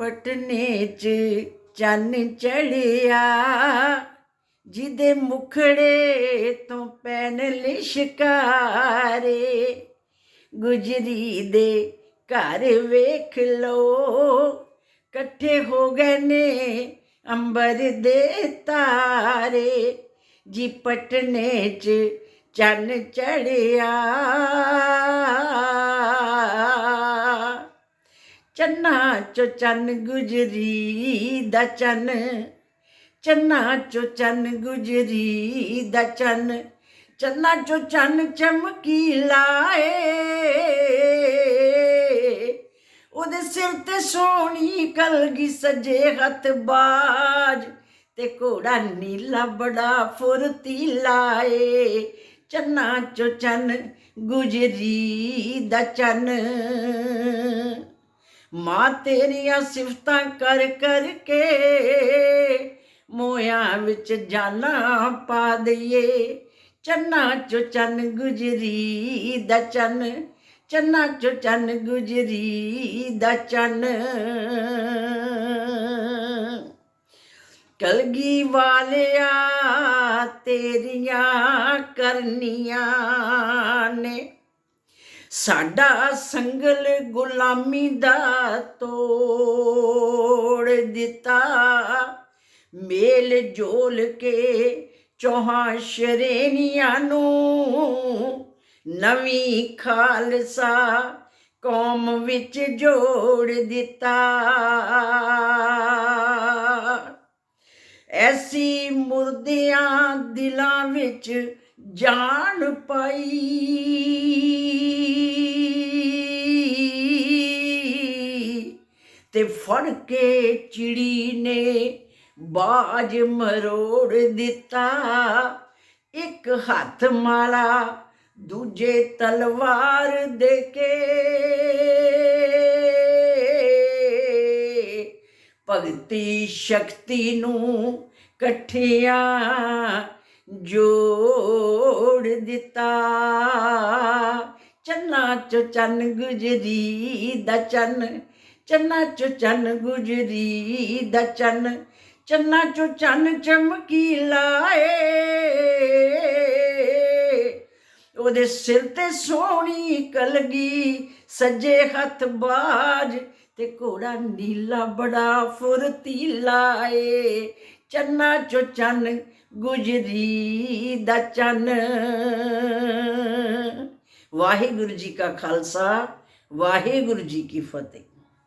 ਪਟਨੇ ਚ ਚੰਨ ਚੜਿਆ, ਜਿਹਦੇ ਮੁਖੜੇ ਤੋਂ ਪੈਨ ਲਿਸ਼ਕਾਰੇ। ਗੁਜਰੀ ਦੇ ਘਰ ਵੇਖ ਲੋ ਇਕੱਠੇ ਹੋ ਗਏ ਨੇ ਅੰਬਰ ਦੇ ਤਾਰੇ। ਜੀ ਪਟਨੇ ਚ ਚੰਨ ਚੜਿਆ। ਚੰਨਾ ਚੋ ਚੰਨ ਗੁਜਰੀ ਦਾ ਚੰਨ, ਚੰਨਾ ਚੋ ਚੰਨ ਗੁਜਰੀ ਦਾ ਚੰਨ, ਚੰਨਾ ਚੋ ਚੰਨ ਚਮਕੀ ਲਾਏ। ਉਹਦੇ ਸਿਰ ਤੇ ਸੋਹਣੀ ਕਲਗੀ ਸਜੇ ਹੱਥ ਬਾਜ, ਤੇ ਘੋੜਾ ਨੀਲਾ ਬੜਾ ਫੁਰਤੀ ਲਾਏ। ਚੰਨਾ ਚੋ ਚੰਨ ਗੁਜਰੀ ਦਾ ਚੰਨ। ਮਾਂ ਤੇਰੀਆਂ ਸਿਫਤਾਂ ਕਰ ਕਰਕੇ ਕੇ ਵਿੱਚ ਜਾਨਾਂ ਪਾ ਦਈਏ। ਚੰਨਾ ਚੋ ਚੰਨ ਗੁਜਰੀ ਦਾ ਚੰਨ, ਚੰਨਾ ਚੋ ਚੰਨ ਗੁਜਰੀ ਦਾ ਚੰਨ। ਕਲਗੀ ਵਾਲਿਆ, ਤੇਰੀਆਂ ਕਰਨੀਆਂ ਨੇ। ਸਾਡਾ ਸੰਗਲ ਗੁਲਾਮੀ ਦਾ ਤੋੜ ਦਿੱਤਾ। ਮੇਲ ਜੋਲ ਕੇ ਚੌਹਾਂ ਸ਼ਰੇਨੀਆਂ ਨੂੰ ਨਵੀਂ ਖਾਲਸਾ ਕੌਮ ਵਿੱਚ ਜੋੜ ਦਿੱਤਾ। ਐਸੀ ਮੁਰਦਿਆਂ ਦਿਲਾਂ ਵਿੱਚ ਜਾਨ ਪਾਈ। ਤੇ ਫੜ ਕੇ ਚਿੜੀ ਨੇ ਬਾਜ ਮਰੋੜ ਦਿੱਤਾ। ਇੱਕ ਹੱਥ ਮਾਲਾ, ਦੂਜੇ ਤਲਵਾਰ ਦੇ ਕੇ। ਭਗਤੀ ਸ਼ਕਤੀ ਨੂੰ ਇਕੱਠਿਆਂ ਜੋੜ ਦਿੱਤਾ। ਚੰਨਾ ਚੋ ਚੰਨ ਗੁਜਰੀ ਦਾ ਚੰਨ ਚੰਨਾ ਚੋ ਚੰਨ ਗੁਜਰੀ ਦਾ ਚੰਨ, ਚੰਨਾ ਚੋ ਚੰਨ ਚਮਕੀ ਲਾਏ। ਉਹਦੇ ਸਿਰ ਤੇ ਸੋਹਣੀ ਕਲਗੀ, ਸੱਜੇ ਹੱਥ ਬਾਜ ਤੇ ਘੋੜਾ ਨੀਲਾ ਬੜਾ ਫੁਰਤੀਲਾ ਏ ਚੰਨਾ ਚੋ ਚੰਨ ਗੁਜਰੀ ਦਾ ਚੰਨ। ਵਾਹਿਗੁਰੂ ਜੀ ਕਾ ਖਾਲਸਾ, ਵਾਹਿਗੁਰੂ ਜੀ ਕੀ ਫਤਿਹ।